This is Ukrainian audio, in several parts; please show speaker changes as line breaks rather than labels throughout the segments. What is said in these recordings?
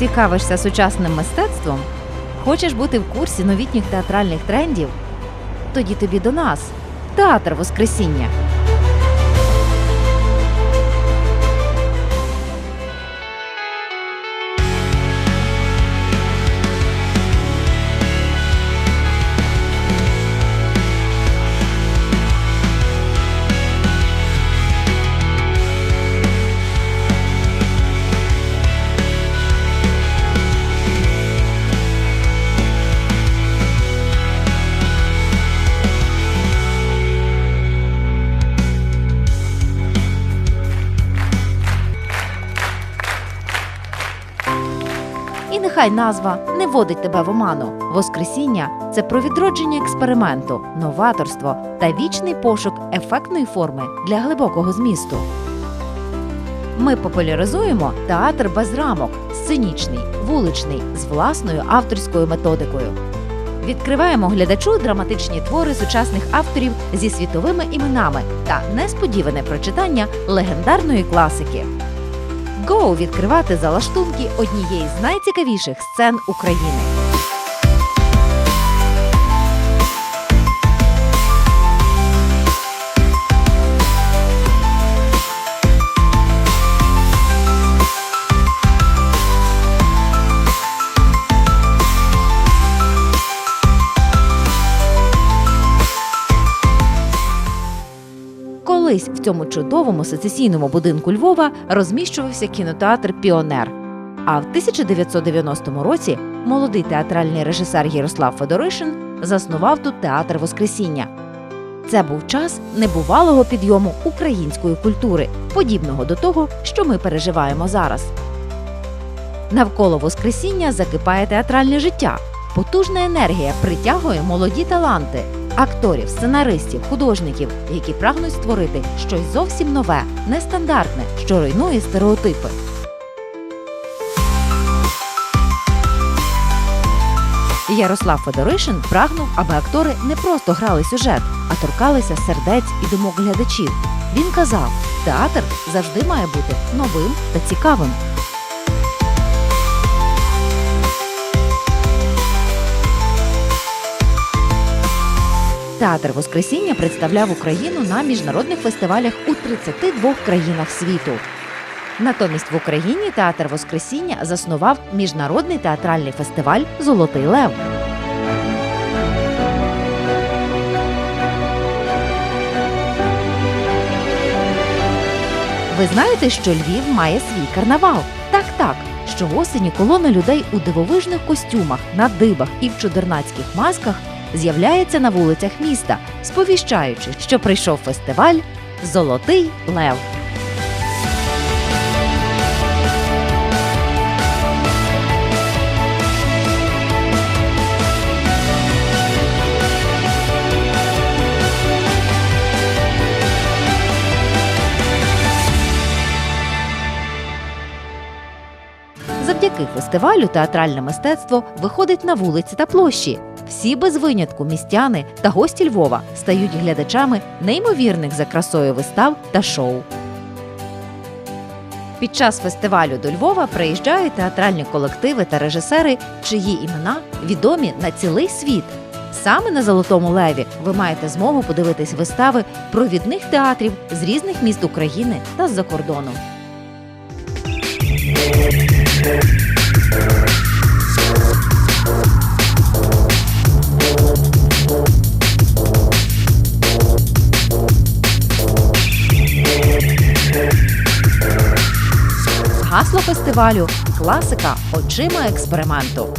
Цікавишся сучасним мистецтвом? Хочеш бути в курсі новітніх театральних трендів? Тоді тобі до нас театр Воскресіння. Нехай назва не водить тебе в оману. Воскресіння це про відродження експерименту, новаторство та вічний пошук ефектної форми для глибокого змісту. Ми популяризуємо театр без рамок, сценічний, вуличний, з власною авторською методикою. Відкриваємо глядачу драматичні твори сучасних авторів зі світовими іменами та несподіване прочитання легендарної класики. Гоу відкривати залаштунки однієї з найцікавіших сцен України. Колись в цьому чудовому сецесійному будинку Львова розміщувався кінотеатр Піонер. А в 1990 році молодий театральний режисер Ярослав Федоришин заснував тут театр Воскресіння. Це був час небувалого підйому української культури, подібного до того, що ми переживаємо зараз. Навколо Воскресіння закипає театральне життя. Потужна енергія притягує молоді таланти, акторів, сценаристів, художників, які прагнуть створити щось зовсім нове, нестандартне, що руйнує стереотипи. Ярослав Федоришин прагнув, аби актори не просто грали сюжет, а торкалися сердець і думок глядачів. Він казав: театр завжди має бути новим та цікавим. Театр Воскресіння представляв Україну на міжнародних фестивалях у 32 країнах світу. Натомість в Україні театр Воскресіння заснував міжнародний театральний фестиваль Золотий Лев. Ви знаєте, що Львів має свій карнавал? Так, так. Щоосені колона людей у дивовижних костюмах, на дибах і в чудернацьких масках з'являється на вулицях міста, сповіщаючи, що прийшов фестиваль Золотий Лев. Завдяки фестивалю театральне мистецтво виходить на вулиці та площі. Всі без винятку містяни та гості Львова стають глядачами неймовірних за красою вистав та шоу. Під час фестивалю до Львова приїжджають театральні колективи та режисери, чиї імена відомі на цілий світ. Саме на Золотому Леві ви маєте змогу подивитись вистави провідних театрів з різних міст України та з-за кордону. Фестивалю класика очима експерименту.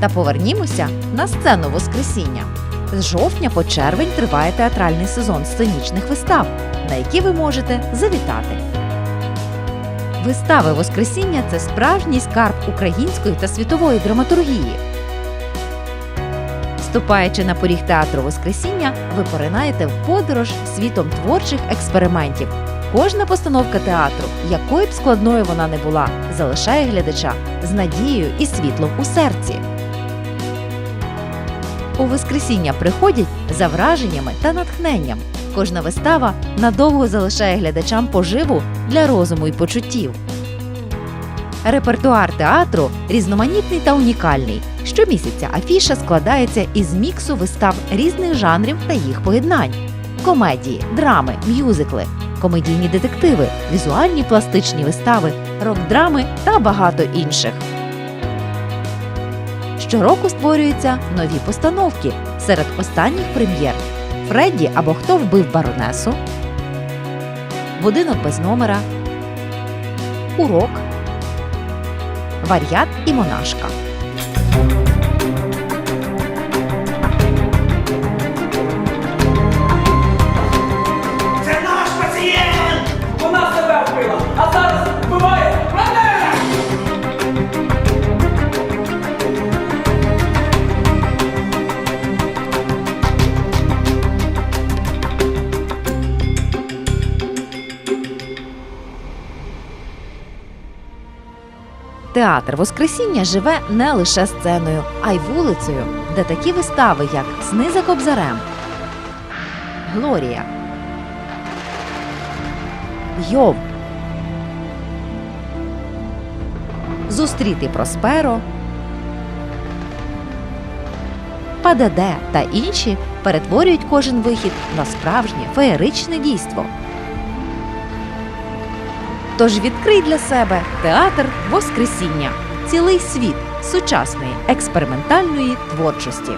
Та повернімося на сцену Воскресіння. З жовтня по червень триває театральний сезон сценічних вистав, на які ви можете завітати. Вистави Воскресіння це справжній скарб української та світової драматургії. Ступаючи на поріг театру Воскресіння, ви поринаєте в подорож світом творчих експериментів. Кожна постановка театру, якою б складною вона не була, залишає глядача з надією і світлом у серці. У Воскресіння приходять за враженнями та натхненням. кожна вистава надовго залишає глядачам поживу для розуму і почуттів. Репертуар театру різноманітний та унікальний. Щомісяця афіша складається із міксу вистав різних жанрів та їх поєднань: комедії, драми, мюзикли, комедійні детективи, візуальні пластичні вистави, рок-драми та багато інших. Щороку створюються нові постановки серед останніх прем'єр. Фредді або Хто вбив баронесу, Будинок без номера, Урок, Вар'ят і Монашка. Театр Воскресіння живе не лише сценою, а й вулицею, де такі вистави, як Сни за Кобзарем, Глорія, Йов, Зустріти Просперо, Пададе та інші перетворюють кожен вихід на справжнє феєричне дійство. Тож відкрий для себе театр Воскресіння, цілий світ сучасної експериментальної творчості.